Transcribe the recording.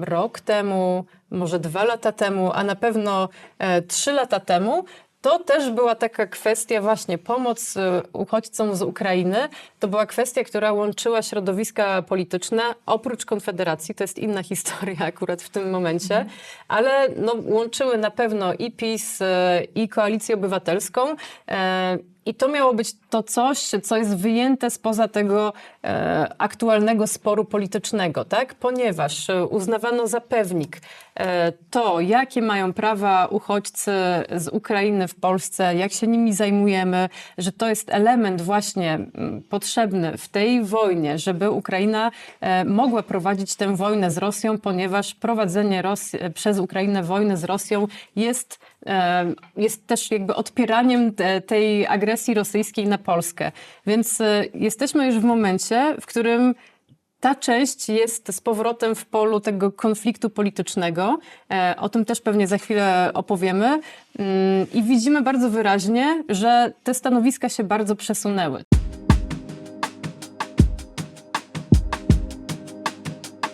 rok temu, może dwa lata temu, a na pewno e, trzy lata temu, to też była taka kwestia właśnie pomoc e, uchodźcom z Ukrainy. To była kwestia, która łączyła środowiska polityczne, oprócz Konfederacji, to jest inna historia akurat w tym momencie, ale no, łączyły na pewno i PiS, e, i Koalicję Obywatelską. I to miało być to coś, co jest wyjęte spoza tego e, aktualnego sporu politycznego, tak? Ponieważ e, uznawano za pewnik e, to, jakie mają prawa uchodźcy z Ukrainy w Polsce, jak się nimi zajmujemy, że to jest element właśnie potrzebny w tej wojnie, żeby Ukraina e, mogła prowadzić tę wojnę z Rosją, ponieważ prowadzenie przez Ukrainę wojny z Rosją jest e, jest też jakby odpieraniem te, tej agresji rosyjskiej na Polskę. Więc e, jesteśmy już w momencie, w którym ta część jest z powrotem w polu tego konfliktu politycznego. E, O tym też pewnie za chwilę opowiemy. Mm, I widzimy bardzo wyraźnie, że te stanowiska się bardzo przesunęły.